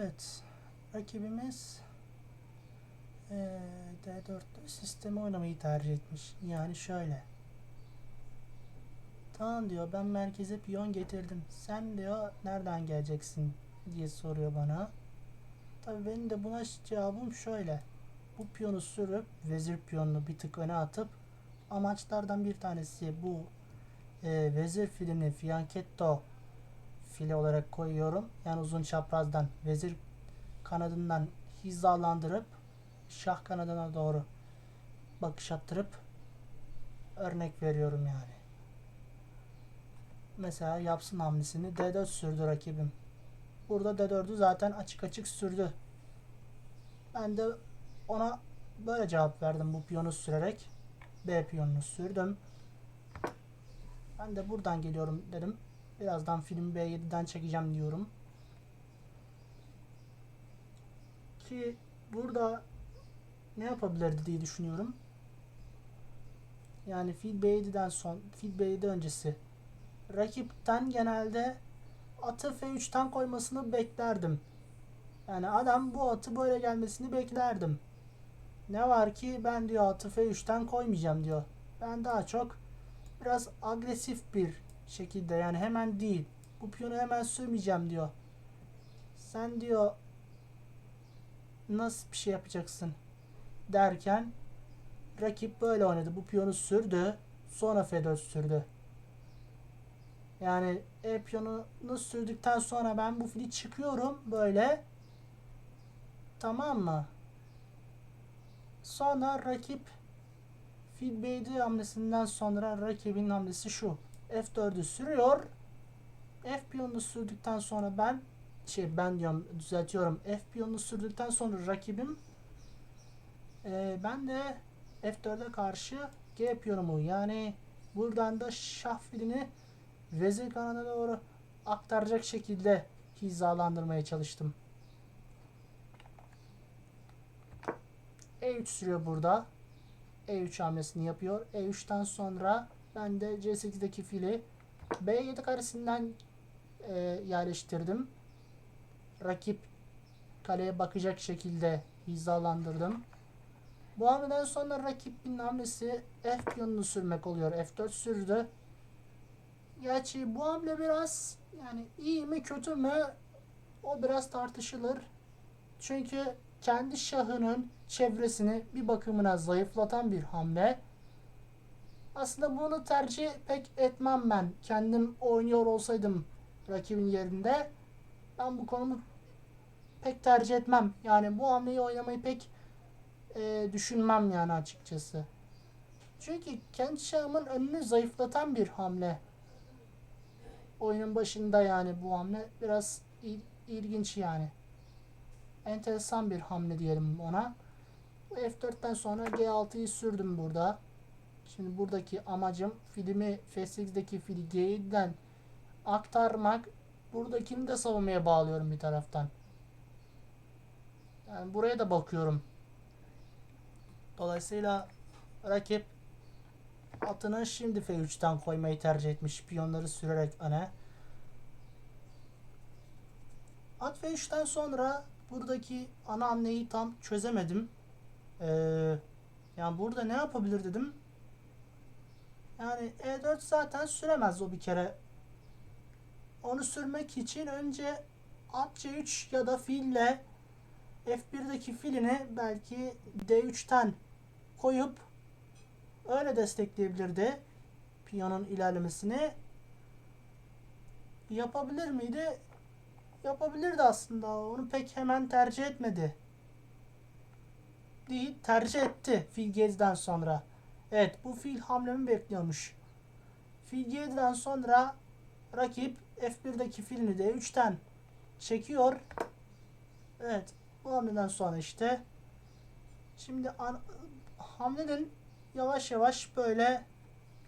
Evet. Rakibimiz eee D4'te sistemi oynamayı tercih etmiş. Yani şöyle. Tamam diyor ben merkeze piyon getirdim. Sen diyor nereden geleceksin diye soruyor bana. Tabii benim de buna cevabım şöyle. Bu piyonu sürüp vezir piyonunu bir tık öne atıp amaçlardan bir tanesi bu e, vezir filini fianchetto file olarak koyuyorum. Yani uzun çaprazdan vezir kanadından hizalandırıp şah kanadına doğru bakış attırıp örnek veriyorum yani. Mesela yapsın hamlesini D4 sürdü rakibim. Burada D4'ü zaten açık açık sürdü. Ben de ona böyle cevap verdim bu piyonu sürerek. B piyonunu sürdüm. Ben de buradan geliyorum dedim. Birazdan film B7'den çekeceğim diyorum. Ki burada ne yapabilirdi diye düşünüyorum. Yani fil B7'den son, fil B7 öncesi rakipten genelde atı F3'ten koymasını beklerdim. Yani adam bu atı böyle gelmesini beklerdim. Ne var ki ben diyor atı F3'ten koymayacağım diyor. Ben daha çok biraz agresif bir şekilde yani hemen değil. Bu piyonu hemen sürmeyeceğim diyor. Sen diyor nasıl bir şey yapacaksın derken rakip böyle oynadı. Bu piyonu sürdü. Sonra F4 sürdü. Yani E piyonunu sürdükten sonra ben bu fili çıkıyorum böyle. Tamam mı? Sonra rakip fil B7 hamlesinden sonra rakibin hamlesi şu. F4'ü sürüyor. F piyonunu sürdükten sonra ben şey ben diyorum düzeltiyorum. F piyonunu sürdükten sonra rakibim e, ben de F4'e karşı G piyonumu yani buradan da şah filini vezir kanadına doğru aktaracak şekilde hizalandırmaya çalıştım. E3 sürüyor burada. E3 hamlesini yapıyor. E3'ten sonra ben de C8'deki fili B7 karesinden e, yerleştirdim. Rakip kaleye bakacak şekilde hizalandırdım. Bu hamleden sonra rakibin hamlesi F piyonunu sürmek oluyor. F4 sürdü. Gerçi bu hamle biraz yani iyi mi kötü mü o biraz tartışılır. Çünkü kendi şahının çevresini bir bakımına zayıflatan bir hamle. Aslında bunu tercih pek etmem ben. Kendim oynuyor olsaydım rakibin yerinde ben bu konumu pek tercih etmem. Yani bu hamleyi oynamayı pek e, düşünmem yani açıkçası. Çünkü kendi şahımın önünü zayıflatan bir hamle. Oyunun başında yani bu hamle biraz il- ilginç yani. Enteresan bir hamle diyelim ona. Bu F4'ten sonra G6'yı sürdüm burada. Şimdi buradaki amacım filmi F8'deki fili G7'den aktarmak. Buradakini de savunmaya bağlıyorum bir taraftan. Yani buraya da bakıyorum. Dolayısıyla rakip atını şimdi F3'ten koymayı tercih etmiş. Piyonları sürerek öne. At F3'ten sonra buradaki ana hamleyi tam çözemedim. Ee, yani burada ne yapabilir dedim. Yani E4 zaten süremez o bir kere. Onu sürmek için önce at C3 ya da fille F1'deki filini belki D3'ten koyup öyle destekleyebilirdi piyonun ilerlemesini. Yapabilir miydi? Yapabilirdi aslında. Onu pek hemen tercih etmedi. Değil, tercih etti fil G7'den sonra. Evet, bu fil hamlemi bekliyormuş. Fil G7'den sonra rakip F1'deki filini de 3'ten çekiyor. Evet, bu hamleden sonra işte şimdi hamlenin yavaş yavaş böyle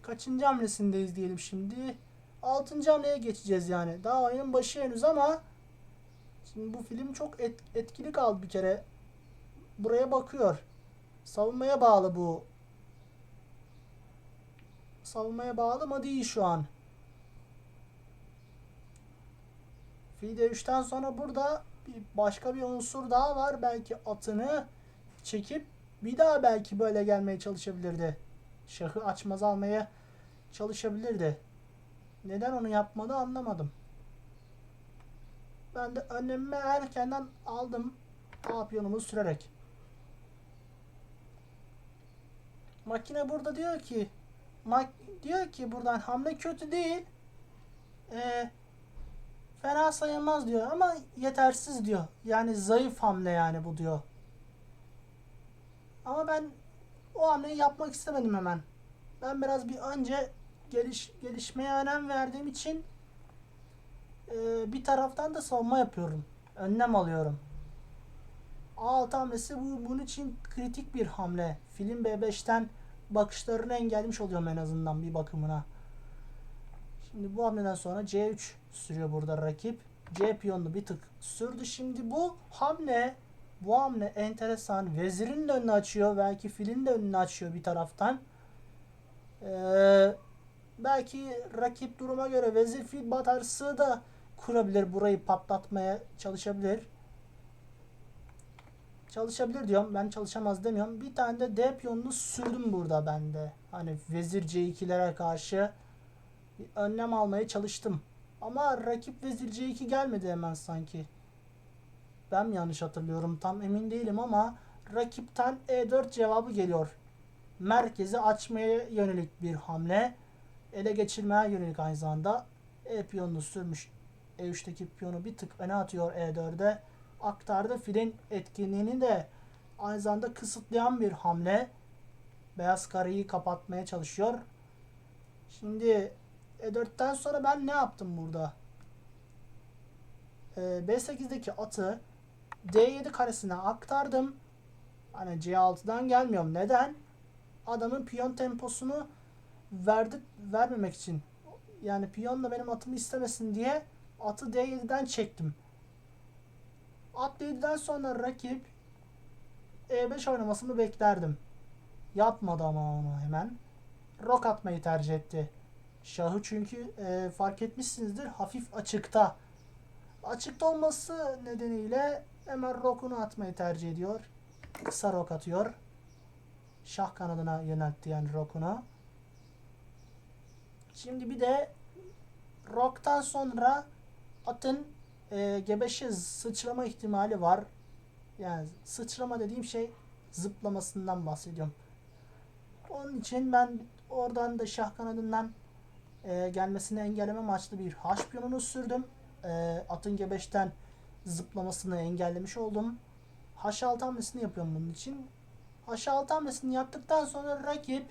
kaçıncı hamlesindeyiz diyelim şimdi. Altıncı hamleye geçeceğiz yani. Daha oyunun başı henüz ama şimdi bu film çok et- etkili kaldı bir kere. Buraya bakıyor. Savunmaya bağlı bu. Savunmaya bağlı mı değil şu an. Fide 3'ten sonra burada bir başka bir unsur daha var. Belki atını çekip bir daha belki böyle gelmeye çalışabilirdi. Şahı açmaz almaya çalışabilirdi. Neden onu yapmadı anlamadım. Ben de önlemimi erkenden aldım. A piyonumu sürerek. Makine burada diyor ki mak diyor ki buradan hamle kötü değil. Ee, fena sayılmaz diyor ama yetersiz diyor. Yani zayıf hamle yani bu diyor. Ama ben o hamleyi yapmak istemedim hemen. Ben biraz bir önce geliş, gelişmeye önem verdiğim için e, bir taraftan da savunma yapıyorum. Önlem alıyorum. A6 hamlesi bu, bunun için kritik bir hamle. Film B5'ten bakışlarını engellemiş oluyorum en azından bir bakımına. Şimdi bu hamleden sonra C3 sürüyor burada rakip. C piyonunu bir tık sürdü. Şimdi bu hamle bu hamle enteresan. Vezirin de önünü açıyor. Belki filin de önünü açıyor bir taraftan. Ee, belki rakip duruma göre vezir fil batarsı da kurabilir. Burayı patlatmaya çalışabilir. Çalışabilir diyorum. Ben çalışamaz demiyorum. Bir tane de D piyonunu sürdüm burada ben de. Hani vezir C2'lere karşı bir önlem almaya çalıştım. Ama rakip vezir C2 gelmedi hemen sanki. Ben mi yanlış hatırlıyorum tam emin değilim ama rakipten E4 cevabı geliyor. Merkezi açmaya yönelik bir hamle. Ele geçirmeye yönelik aynı zamanda E piyonunu sürmüş. E3'teki piyonu bir tık öne atıyor E4'e. Aktardı filin etkinliğini de aynı zamanda kısıtlayan bir hamle. Beyaz kareyi kapatmaya çalışıyor. Şimdi E4'ten sonra ben ne yaptım burada? Ee, B8'deki atı D7 karesine aktardım. Hani C6'dan gelmiyorum. Neden? Adamın piyon temposunu verdi, vermemek için. Yani piyon da benim atımı istemesin diye atı D7'den çektim. At D7'den sonra rakip E5 oynamasını beklerdim. Yapmadı ama onu hemen. Rok atmayı tercih etti. Şahı çünkü e, fark etmişsinizdir hafif açıkta. Açıkta olması nedeniyle hemen rokunu atmayı tercih ediyor. Kısa rok atıyor. Şah kanadına yöneltti yani rokunu. Şimdi bir de roktan sonra atın e, G5'e sıçrama ihtimali var. Yani sıçrama dediğim şey zıplamasından bahsediyorum. Onun için ben oradan da şah kanadından e, gelmesini engelleme amaçlı bir H piyonunu sürdüm. E, atın G5'ten zıplamasını engellemiş oldum. H6 hamlesini yapıyorum bunun için. H6 hamlesini yaptıktan sonra rakip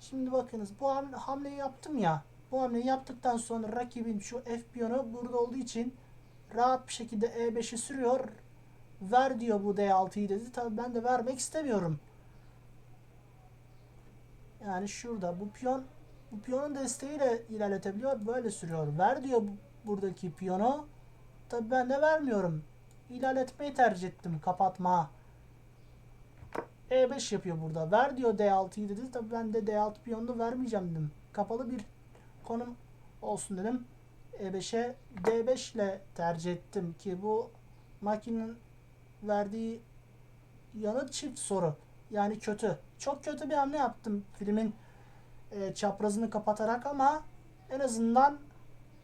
şimdi bakınız bu hamle, hamleyi yaptım ya. Bu hamleyi yaptıktan sonra rakibin şu F piyonu burada olduğu için rahat bir şekilde E5'i sürüyor. Ver diyor bu D6'yı dedi. Tabi ben de vermek istemiyorum. Yani şurada bu piyon bu piyonun desteğiyle ilerletebiliyor. Böyle sürüyor. Ver diyor bu, buradaki piyonu. Tabi ben de vermiyorum. İlerletmeyi tercih ettim. Kapatma. E5 yapıyor burada. Ver diyor D6'yı dedi. Tabi ben de D6 piyonunu vermeyeceğim dedim. Kapalı bir konum olsun dedim. E5'e D5 ile tercih ettim ki bu makinenin verdiği yanıt çift soru. Yani kötü. Çok kötü bir hamle yaptım filmin e, çaprazını kapatarak ama en azından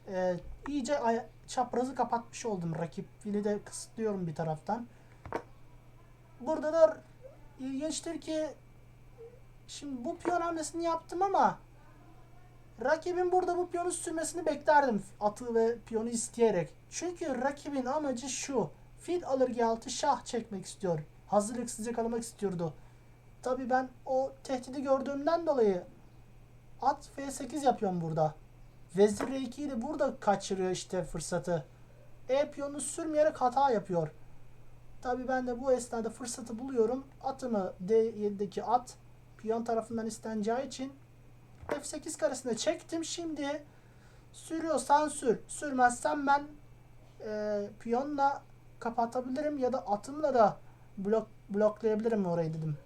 e, iyice çaprazı kapatmış oldum. Rakip fili de kısıtlıyorum bir taraftan. Burada da ilginçtir ki şimdi bu piyon hamlesini yaptım ama rakibin burada bu piyonu sürmesini beklerdim atı ve piyonu isteyerek. Çünkü rakibin amacı şu. Fil alır G6 şah çekmek istiyor. Hazırlıksız yakalamak istiyordu. Tabi ben o tehdidi gördüğümden dolayı at F8 yapıyorum burada. Vezir R2 ile burada kaçırıyor işte fırsatı. E piyonunu sürmeyerek hata yapıyor. Tabi ben de bu esnada fırsatı buluyorum. Atımı D7'deki at piyon tarafından isteneceği için F8 karesine çektim. Şimdi sürüyorsan sür. Sürmezsen ben e, piyonla kapatabilirim ya da atımla da blok bloklayabilirim orayı dedim.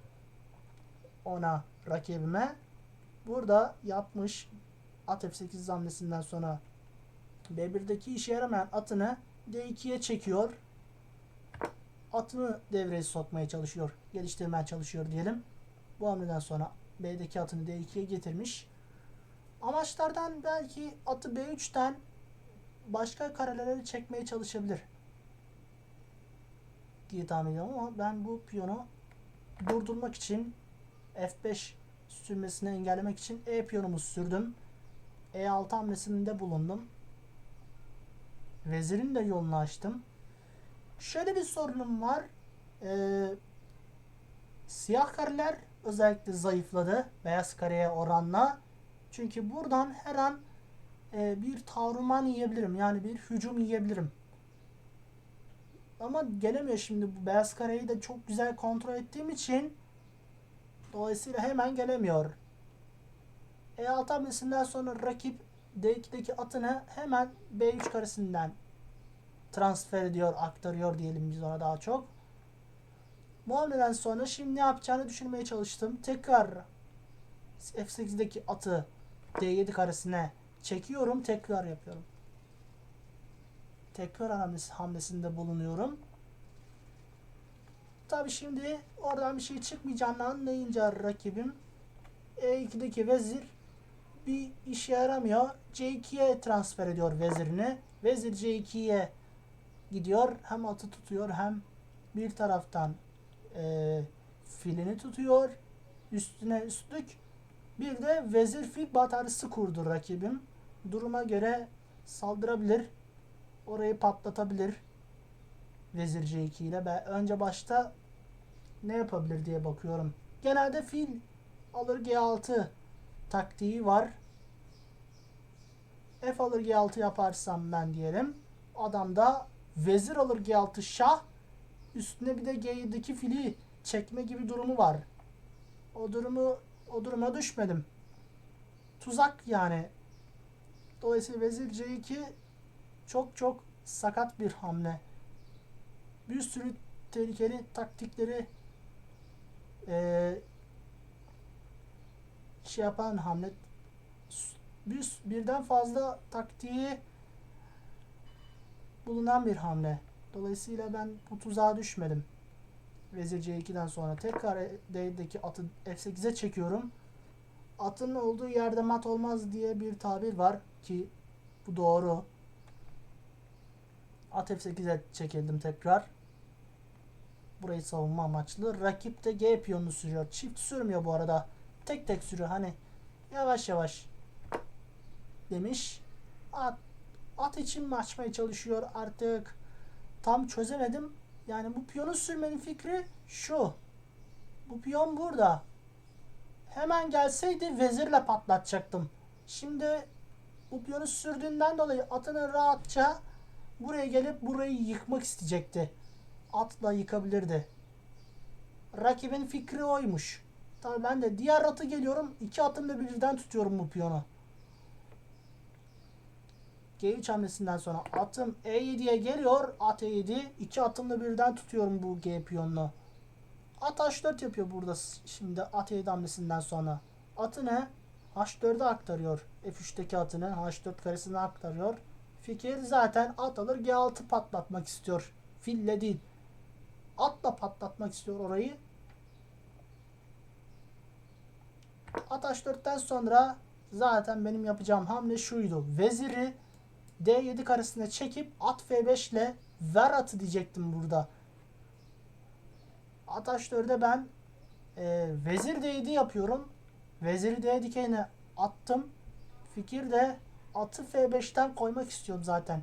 Ona rakibime. Burada yapmış at F8 hamlesinden sonra B1'deki işe yaramayan atını D2'ye çekiyor. atını devreye sokmaya çalışıyor. Geliştirmeye çalışıyor diyelim. Bu hamleden sonra B'deki atını D2'ye getirmiş. Amaçlardan belki atı B3'ten başka karelere çekmeye çalışabilir diye tahmin ediyorum ama ben bu piyonu durdurmak için F5 sürmesini engellemek için E piyonumu sürdüm. E6 hamlesinde bulundum. Vezirin de yolunu açtım. Şöyle bir sorunum var. Ee, siyah kareler özellikle zayıfladı beyaz kareye oranla. Çünkü buradan her an e, bir tavruman yiyebilirim. Yani bir hücum yiyebilirim. Ama gelemiyor şimdi bu beyaz kareyi de çok güzel kontrol ettiğim için dolayısıyla hemen gelemiyor. E6 hamlesinden sonra rakip D2'deki atını hemen B3 karesinden transfer ediyor, aktarıyor diyelim biz ona daha çok. Bu hamleden sonra şimdi ne yapacağını düşünmeye çalıştım. Tekrar F8'deki atı D7 karesine çekiyorum. Tekrar yapıyorum. Tekrar hamlesi, hamlesinde bulunuyorum. Tabi şimdi oradan bir şey çıkmayacağını anlayınca rakibim E2'deki vezir bir işe yaramıyor. C2'ye transfer ediyor vezirini. Vezir C2'ye gidiyor. Hem atı tutuyor hem bir taraftan e, filini tutuyor. Üstüne üstlük bir de vezir fil bataryası kurdu rakibim. Duruma göre saldırabilir. Orayı patlatabilir. Vezir C2 ile. Ben önce başta ne yapabilir diye bakıyorum. Genelde fil alır G6 taktiği var. F alır G6 yaparsam ben diyelim. Adam da vezir alır G6 şah. Üstüne bir de G7'deki fili çekme gibi durumu var. O durumu o duruma düşmedim. Tuzak yani. Dolayısıyla vezir C2 çok çok sakat bir hamle. Bir sürü tehlikeli taktikleri eee şey yapan hamle bir, birden fazla taktiği bulunan bir hamle. Dolayısıyla ben bu tuzağa düşmedim. Vezir C2'den sonra tekrar D'deki atı F8'e çekiyorum. Atın olduğu yerde mat olmaz diye bir tabir var ki bu doğru. At F8'e çekildim tekrar. Burayı savunma amaçlı. Rakip de G piyonunu sürüyor. Çift sürmüyor bu arada. Tek tek sürüyor. Hani yavaş yavaş demiş. At, at için mi açmaya çalışıyor artık? Tam çözemedim. Yani bu piyonu sürmenin fikri şu. Bu piyon burada. Hemen gelseydi vezirle patlatacaktım. Şimdi bu piyonu sürdüğünden dolayı atını rahatça buraya gelip burayı yıkmak isteyecekti. Atla yıkabilirdi. Rakibin fikri oymuş. Tabii ben de diğer atı geliyorum. iki atımla birden tutuyorum bu piyonu. G3 hamlesinden sonra atım E7'ye geliyor. At E7. iki atımla birden tutuyorum bu G piyonunu. At H4 yapıyor burada şimdi at E7 hamlesinden sonra. Atı ne? H4'e aktarıyor. F3'teki atını H4 karesine aktarıyor. Fikir zaten at alır G6 patlatmak istiyor. Fille değil. Atla patlatmak istiyor orayı. At H4'ten sonra zaten benim yapacağım hamle şuydu. Veziri D7 karesine çekip at F5 ile ver atı diyecektim burada. At H4'de ben e, vezir D7 yapıyorum. Veziri D dikeyine attım. Fikir de atı F5'ten koymak istiyorum zaten.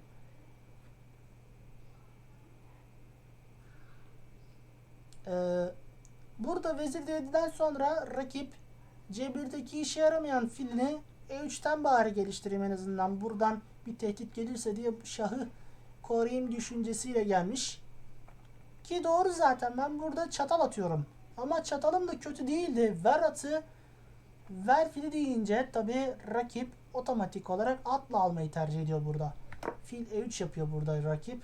Ee, burada vezir D7'den sonra rakip C1'deki işe yaramayan filini E3'ten bari geliştireyim en azından. Buradan bir tehdit gelirse diye şahı koruyayım düşüncesiyle gelmiş. Ki doğru zaten ben burada çatal atıyorum. Ama çatalım da kötü değildi. Ver atı ver fili deyince tabi rakip otomatik olarak atla almayı tercih ediyor burada. Fil E3 yapıyor burada rakip.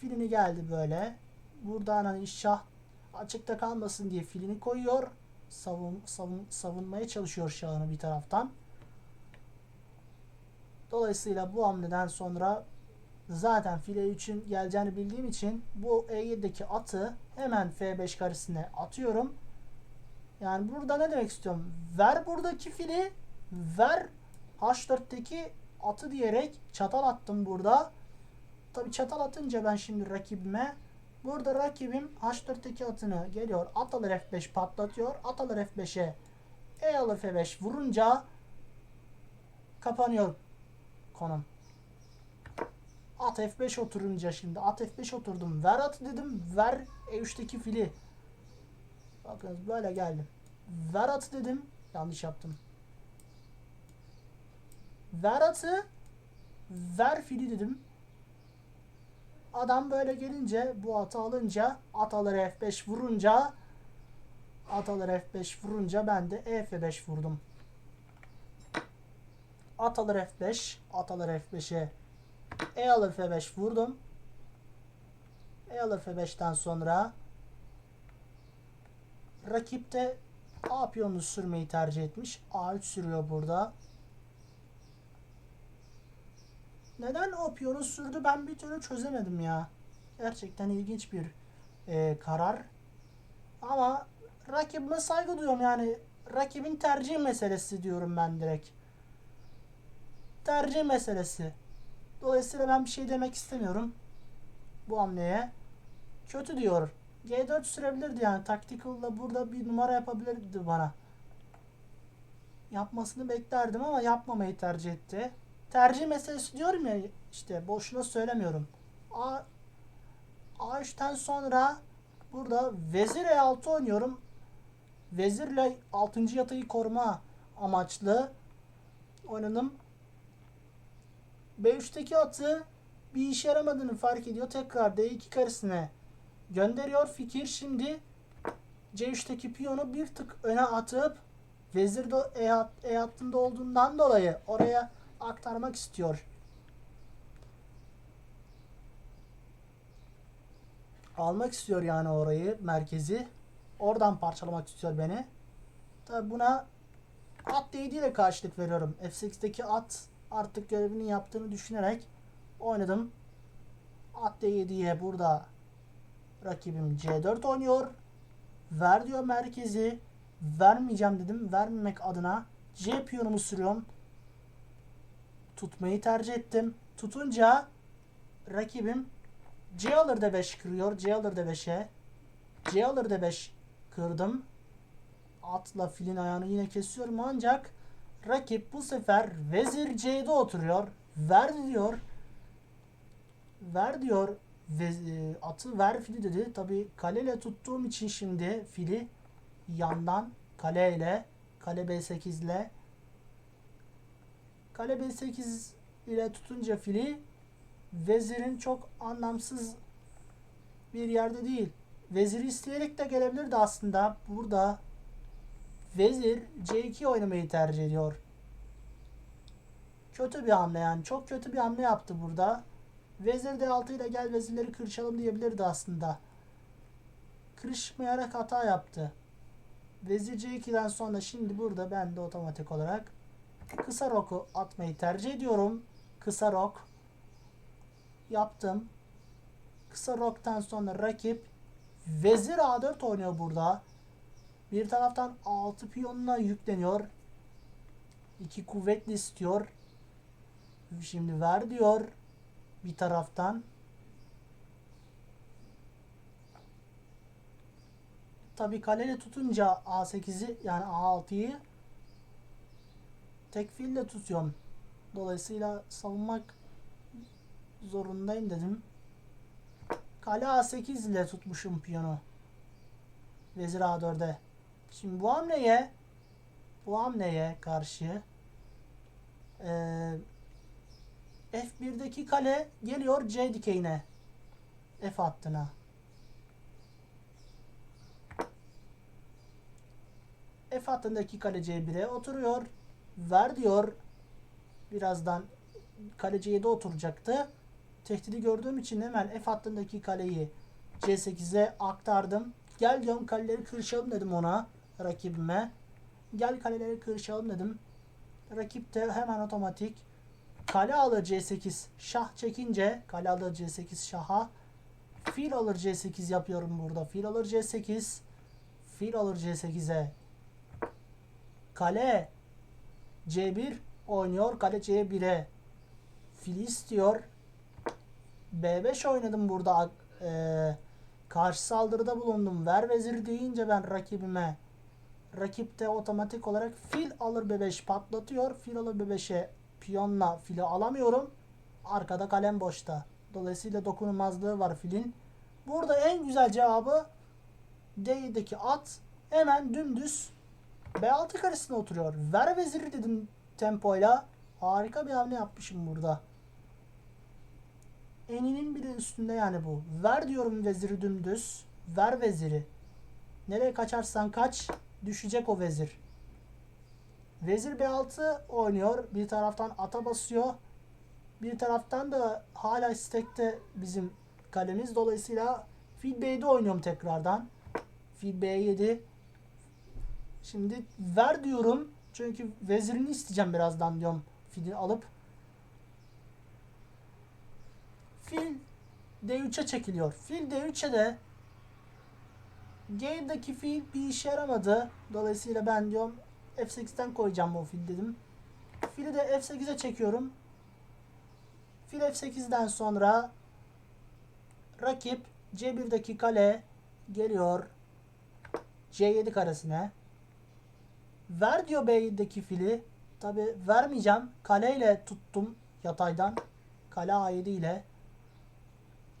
Filini geldi böyle. Buradan hani şah açıkta kalmasın diye filini koyuyor. Savun, savun, savunmaya çalışıyor şahını bir taraftan. Dolayısıyla bu hamleden sonra zaten file 3'ün geleceğini bildiğim için bu E7'deki atı hemen F5 karesine atıyorum. Yani burada ne demek istiyorum? Ver buradaki fili, ver H4'teki atı diyerek çatal attım burada. Tabi çatal atınca ben şimdi rakibime burada rakibim H4'teki atını geliyor. At alır F5 patlatıyor. At alır F5'e E alır F5 vurunca kapanıyor konum. At F5 oturunca şimdi at F5 oturdum. Ver atı dedim. Ver E3'teki fili. Bakın böyle geldim. Ver atı dedim. Yanlış yaptım. Ver atı. Ver fili dedim. Adam böyle gelince bu atı alınca at alır F5 vurunca at alır F5 vurunca ben de E F5 vurdum. At alır F5 at alır F5'e E alır F5 vurdum. E alır F5'ten sonra rakip de A piyonunu sürmeyi tercih etmiş. A3 sürüyor burada. Neden o piyonu sürdü ben bir türlü çözemedim ya. Gerçekten ilginç bir e, karar. Ama rakibime saygı duyuyorum yani. Rakibin tercih meselesi diyorum ben direkt. Tercih meselesi. Dolayısıyla ben bir şey demek istemiyorum. Bu hamleye. Kötü diyor. G4 sürebilirdi yani. Tactical'la burada bir numara yapabilirdi bana. Yapmasını beklerdim ama yapmamayı tercih etti. Tercih meselesi diyorum ya işte boşuna söylemiyorum. A A3'ten sonra burada Vezir E6 oynuyorum. Vezirle 6. yatayı koruma amaçlı oynadım. B3'teki atı bir işe yaramadığını fark ediyor. Tekrar D2 karesine gönderiyor. Fikir şimdi C3'teki piyonu bir tık öne atıp vezir de E, hat, e hattında olduğundan dolayı oraya aktarmak istiyor. Almak istiyor yani orayı, merkezi. Oradan parçalamak istiyor beni. Tabi buna at D7 ile karşılık veriyorum. F8'deki at artık görevini yaptığını düşünerek oynadım. At D7'ye burada rakibim C4 oynuyor. Ver diyor merkezi. Vermeyeceğim dedim. Vermemek adına C piyonumu sürüyorum. Tutmayı tercih ettim. Tutunca rakibim C alır D5 kırıyor. C alır D5'e. C alır D5 kırdım. Atla filin ayağını yine kesiyorum ancak rakip bu sefer vezir C''de oturuyor. Ver diyor. Ver diyor. Ve, e, atı ver fili dedi. Tabi kaleyle tuttuğum için şimdi fili yandan kaleyle kale B8 ile kale B8 ile tutunca fili vezirin çok anlamsız bir yerde değil. Veziri isteyerek de gelebilirdi aslında. Burada vezir C2 oynamayı tercih ediyor. Kötü bir hamle yani. Çok kötü bir hamle yaptı burada. Vezir D6 ile gel vezirleri kırışalım diyebilirdi aslında. Kırışmayarak hata yaptı. Vezir C2'den sonra şimdi burada ben de otomatik olarak kısa roku atmayı tercih ediyorum. Kısa rok yaptım. Kısa roktan sonra rakip vezir A4 oynuyor burada. Bir taraftan 6 piyonuna yükleniyor. İki kuvvetli istiyor. Şimdi ver diyor. Bir taraftan. Tabi kaleyle tutunca A8'i yani A6'yı tek fille tutuyorum. Dolayısıyla savunmak zorundayım dedim. Kale A8 ile tutmuşum piyano. Vezir A4'e. Şimdi bu hamleye bu hamleye karşı eee F1'deki kale geliyor C dikeyine. F hattına. F hattındaki kale C1'e oturuyor. Ver diyor. Birazdan kale C7'e oturacaktı. Tehdidi gördüğüm için hemen F hattındaki kaleyi C8'e aktardım. Gel diyorum kaleleri kırışalım dedim ona rakibime. Gel kaleleri kırışalım dedim. Rakip de hemen otomatik Kale alır C8 şah çekince kale alır C8 şaha. Fil alır C8 yapıyorum burada. Fil alır C8. Fil alır C8'e. Kale C1 oynuyor. Kale C1'e. Fil istiyor. B5 oynadım burada. Ee, karşı saldırıda bulundum. Ver vezir deyince ben rakibime. Rakip de otomatik olarak fil alır B5 patlatıyor. Fil alır B5'e piyonla fili alamıyorum. Arkada kalem boşta. Dolayısıyla dokunulmazlığı var filin. Burada en güzel cevabı D'deki at hemen dümdüz B6 karesine oturuyor. Ver veziri dedim tempoyla. Harika bir hamle yapmışım burada. Eninin bile üstünde yani bu. Ver diyorum veziri dümdüz. Ver veziri. Nereye kaçarsan kaç düşecek o vezir. Vezir B6 oynuyor. Bir taraftan ata basıyor. Bir taraftan da hala istekte bizim kalemiz. Dolayısıyla fil B7 oynuyorum tekrardan. Fil B7. Şimdi ver diyorum. Çünkü vezirini isteyeceğim birazdan diyorum. Fili alıp. Fil D3'e çekiliyor. Fil D3'e de G'deki fil bir işe yaramadı. Dolayısıyla ben diyorum F8'den koyacağım o fil dedim. Fili de F8'e çekiyorum. Fil F8'den sonra rakip C1'deki kale geliyor C7 karesine. Ver diyor B7'deki fili. Tabi vermeyeceğim. Kaleyle tuttum yataydan. Kale A7 ile.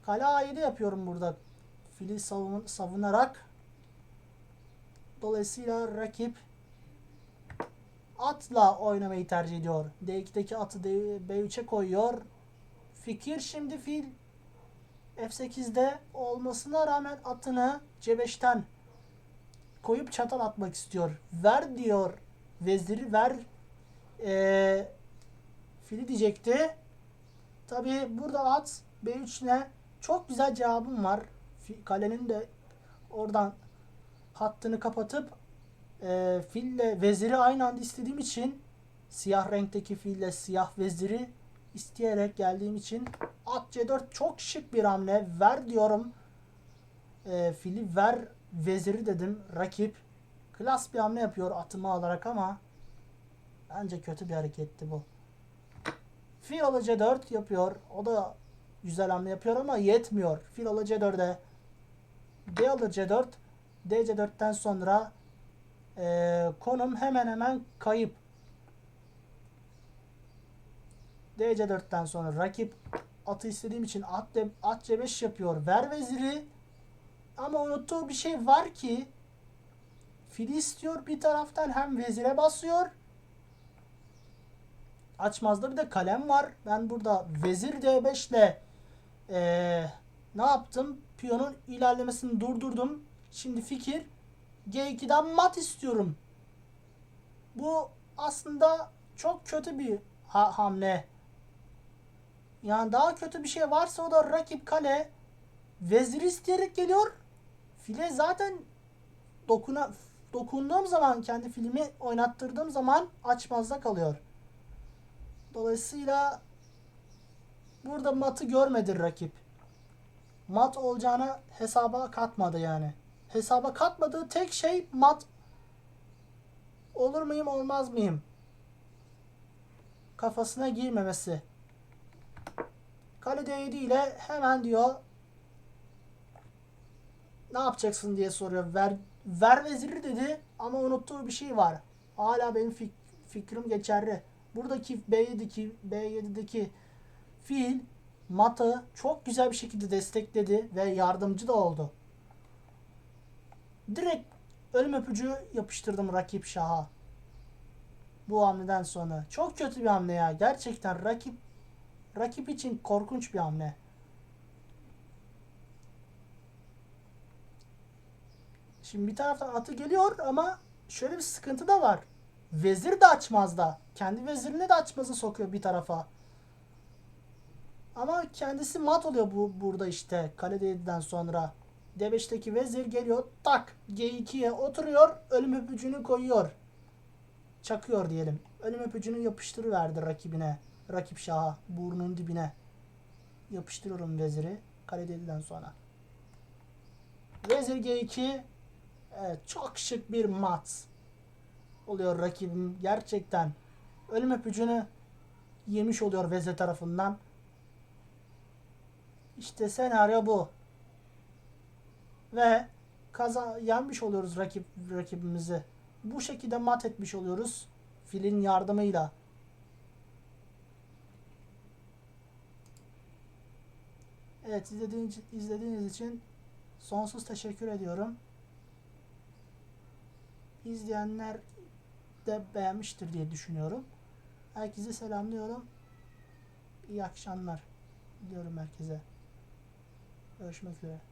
Kale A7 yapıyorum burada. Fili savun savunarak. Dolayısıyla rakip atla oynamayı tercih ediyor. D2'deki atı B3'e koyuyor. Fikir şimdi fil F8'de olmasına rağmen atını C5'ten koyup çatal atmak istiyor. Ver diyor veziri ver ee, fili diyecekti. Tabi burada at B3'ne çok güzel cevabım var. Kalenin de oradan hattını kapatıp e, fille veziri aynı anda istediğim için siyah renkteki fille siyah veziri isteyerek geldiğim için at C4 çok şık bir hamle. Ver diyorum. E, fili ver veziri dedim. Rakip klas bir hamle yapıyor atımı alarak ama bence kötü bir hareketti bu. Fil alı C4 yapıyor. O da güzel hamle yapıyor ama yetmiyor. Fil alı C4'e D alır C4 D C4'ten sonra e, konum hemen hemen kayıp. D C4'ten sonra rakip atı istediğim için at, de, at C5 yapıyor. Ver veziri ama unuttuğu bir şey var ki fili istiyor bir taraftan hem vezire basıyor açmazda bir de kalem var. Ben burada vezir D5 ile ee, ne yaptım? Piyonun ilerlemesini durdurdum. Şimdi fikir G2'den mat istiyorum. Bu aslında çok kötü bir ha hamle. Yani daha kötü bir şey varsa o da rakip kale vezir isteyerek geliyor. File zaten dokuna dokunduğum zaman kendi filmi oynattırdığım zaman açmazda kalıyor. Dolayısıyla burada matı görmedi rakip. Mat olacağını hesaba katmadı yani. Hesaba katmadığı tek şey mat olur muyum olmaz mıyım? Kafasına girmemesi. Kale D7 ile hemen diyor ne yapacaksın diye soruyor. Ver, ver veziri dedi ama unuttuğu bir şey var. Hala benim fik, fikrim geçerli. Buradaki B7'deki B7'deki fiil matı çok güzel bir şekilde destekledi ve yardımcı da oldu. Direkt ölüm öpücüğü yapıştırdım rakip şaha. Bu hamleden sonra. Çok kötü bir hamle ya. Gerçekten rakip rakip için korkunç bir hamle. Şimdi bir taraftan atı geliyor ama şöyle bir sıkıntı da var. Vezir de açmaz da. Kendi vezirini de açmazı sokuyor bir tarafa. Ama kendisi mat oluyor bu burada işte kale D7'den sonra. D5'teki vezir geliyor tak G2'ye oturuyor ölüm öpücüğünü koyuyor. Çakıyor diyelim. Ölüm öpücüğünü yapıştırıverdi rakibine. rakip şaha burnunun dibine yapıştırıyorum veziri kale deliden sonra. Vezir G2 evet, çok şık bir mat oluyor rakibim gerçekten ölüm öpücüğünü yemiş oluyor vezir tarafından. İşte senaryo bu. Ve kaza yenmiş oluyoruz rakip rakibimizi. Bu şekilde mat etmiş oluyoruz filin yardımıyla. Evet izlediğiniz, izlediğiniz için sonsuz teşekkür ediyorum. İzleyenler de beğenmiştir diye düşünüyorum. Herkese selamlıyorum. İyi akşamlar diliyorum herkese. Görüşmek üzere.